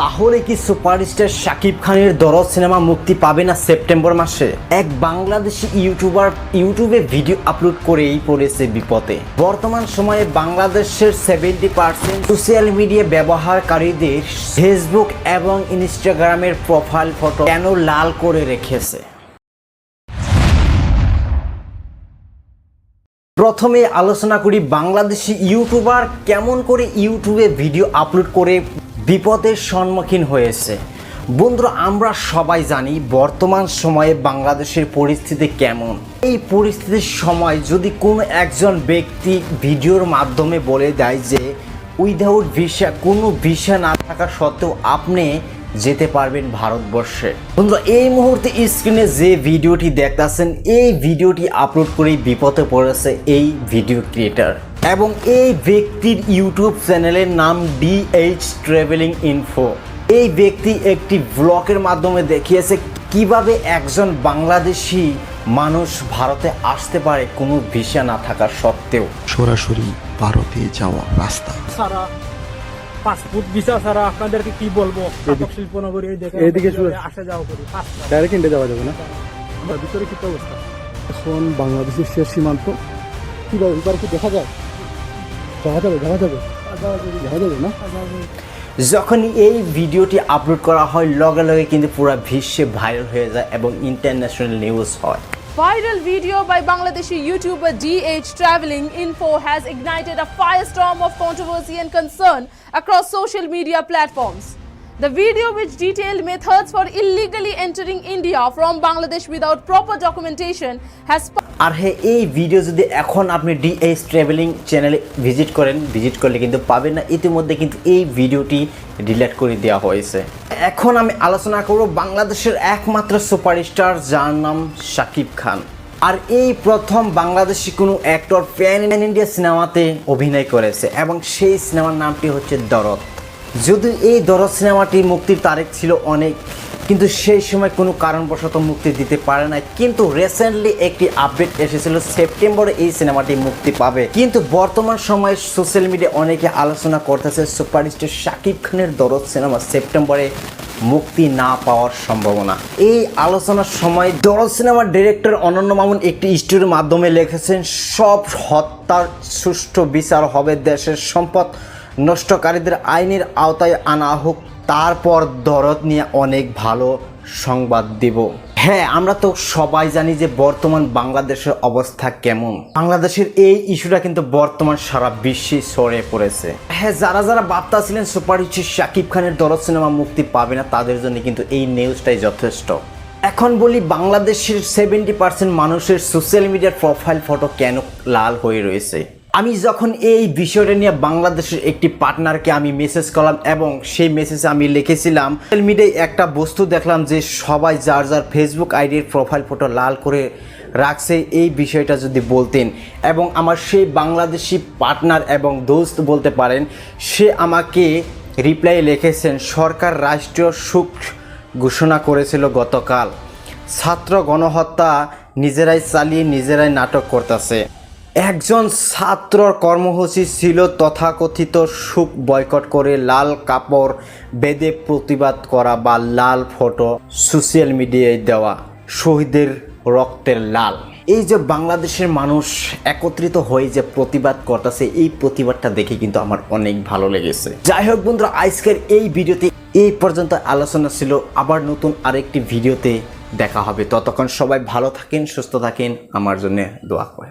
তাহলে কি সুপারস্টার শাকিব খানের দরদ সিনেমা মুক্তি পাবে না সেপ্টেম্বর মাসে? এক বাংলাদেশি ইউটিউবার ইউটিউবে ভিডিও আপলোড করেই পড়েছে বিপদে। বর্তমান সময়ে বাংলাদেশের সেভেন্টি পার্সেন্ট সোশ্যাল মিডিয়া ব্যবহারকারীদের ফেসবুক এবং ইনস্টাগ্রামের প্রোফাইল ফটো কেন লাল করে রেখেছে? প্রথমে আলোচনা করি বাংলাদেশি ইউটিউবার কেমন করে ইউটিউবে ভিডিও আপলোড করে বিপদের সম্মুখীন হয়েছে। বন্ধুরা, আমরা সবাই জানি বর্তমান সময়ে বাংলাদেশের পরিস্থিতি কেমন। এই পরিস্থিতির সময় যদি কোনো একজন ব্যক্তি ভিডিওর মাধ্যমে বলে দেয় যে, উইদাউট ভিসা, কোনো ভিসা না থাকা সত্ত্বেও আপনি যেতে পারবেন ভারতবর্ষে। বন্ধুরা এই মুহূর্তে স্ক্রিনে যে ভিডিওটি দেখতেছেন এই ভিডিওটি আপলোড করেই বিপদে পড়েছে এই ভিডিও ক্রিয়েটার এবং এই ব্যক্তির ইউটিউব চ্যানেলের নাম ডিএইচ ট্রাভেলিং ইনফো এই ব্যক্তি একটি ব্লগের মাধ্যমে দেখিয়েছে কীভাবে একজন বাংলাদেশি মানুষ ভারতে আসতে পারে কোনো ভিসা না থাকা সত্ত্বেও। সরাসরি ভারতে যাওয়ার রাস্তা। ছাড়া পাসপোর্ট ভিসা ছাড়া আপনাদেরকে কি বলব? শিল্পনগরী দেখে কীভাবে আসা যাওয়া করি ডাইরেক্ট ইন্ডিয়া যাওয়া যাবে না? আমরা ভিতরে কি অবস্থা? এখন বাংলাদেশের শেষ সীমান্ত। কীভাবে এবার কি দেখা যায়? যাওয়া যাবে যাওয়া যাবে। যাওয়া যাবে না? যখন এই ভিডিওটি আপলোড করা হয় লগে লগে কিন্তু পুরো বিশ্বে ভাইরাল হয়ে যায় এবং ইন্টারন্যাশনাল নিউজ হয়। Viral video by Bangladeshi YouTuber DH Traveling Info has ignited a firestorm of controversy and concern across social media platforms. The video, which detailed methods for illegally entering India from Bangladesh without proper documentation, has আর হ্যাঁ এই video যদি এখন আপনি DS travelling চ্যানেলে visit করেন visit করলে কিন্তু পাবেন না। ইতিমধ্যে কিন্তু এই ভিডিওটি ডিলিট করে দেওয়া হয়েছে। এখন আমি আলোচনা করব বাংলাদেশের একমাত্র সুপারস্টার যার নাম শাকিব খান। আর এই প্রথম বাংলাদেশি কোনো অ্যাক্টর প্যান ইন্ডিয়া সিনেমাতে অভিনয় করেছে এবং সেই সিনেমার নামটি হচ্ছে দরদ। যদিও এই দরদ সিনেমাটি মুক্তির তারিখ ছিল অনেক, কিন্তু সেই সময় কোনো কারণবশত মুক্তি দিতে পারে না কিন্তু রিসেন্টলি একটি আপডেট এসেছিল সেপ্টেম্বরে এই সিনেমাটি মুক্তি পাবে। কিন্তু বর্তমান সময়ে সোশ্যাল মিডিয়া অনেকে আলোচনা করতেছে, সুপারস্টার শাকিব খানের দরদ সিনেমা সেপ্টেম্বরে মুক্তি না পাওয়ার সম্ভাবনা। এই আলোচনার সময় দরদ সিনেমার ডিরেক্টর অনন্য মামুন একটি স্টোরির মাধ্যমে লিখেছেন, সব হত্যার সুষ্ঠু বিচার হবে দেশের সম্পদ নষ্টকারীদের আইনের আওতায় আনা হোক, তারপর দরদ নিয়ে অনেক ভালো সংবাদ দিব। হ্যাঁ আমরা তো সবাই জানি যে বর্তমান বাংলাদেশের অবস্থা কেমন। বাংলাদেশের এই ইস্যুটা কিন্তু বর্তমান সারা বিশ্বে ছড়িয়ে পড়েছে। হ্যাঁ যারা যারা বার্তা ছিলেন সুপারহিট শাকিব খানের দরদ সিনেমা মুক্তি পাবে না, তাদের জন্য কিন্তু এই নিউজটাই যথেষ্ট। এখন বলি, বাংলাদেশের সেভেন্টি পার্সেন্ট মানুষের সোশ্যাল মিডিয়ার প্রোফাইল ফটো কেন লাল হয়ে রয়েছে? আমি যখন এই বিষয়টা নিয়ে বাংলাদেশের একটি পার্টনারকে আমি মেসেজ করলাম এবং সেই মেসেজে আমি লিখেছিলাম সোশ্যাল মিডিয়ায় একটা বস্তু দেখলাম যে সবাই যার যার ফেসবুক আইডির প্রোফাইল ফটো লাল করে রাখছে, এই বিষয়টা যদি বলতেন এবং আমার সেই বাংলাদেশি পার্টনার এবং দোস্ত বলতে পারেন, সে আমাকে রিপ্লাই লিখেছেন, সরকার রাষ্ট্রীয় সুখ ঘোষণা করেছিল গতকাল। ছাত্র গণহত্যা নিজেরাই চালিয়ে নিজেরাই নাটক করতেছে। একজন ছাত্রর কর্মসূচি ছিল তথাকথিত সুখ বয়কট করে লাল কাপড় বেদে প্রতিবাদ করা বা লাল ফটো সোশ্যাল মিডিয়ায় দেওয়া, শহীদের রক্তের লাল। এই যে বাংলাদেশের মানুষ একত্রিত হয়ে যে প্রতিবাদ করতেছে, এই প্রতিবাদটা দেখে কিন্তু আমার অনেক ভালো লেগেছে। যাই হোক বন্ধুরা, আজকের এই ভিডিওতে এই পর্যন্ত আলোচনা ছিল। আবার নতুন আরেকটি ভিডিওতে দেখা হবে। ততক্ষণ সবাই ভালো থাকেন, সুস্থ থাকেন। আমার জন্য দোয়া করে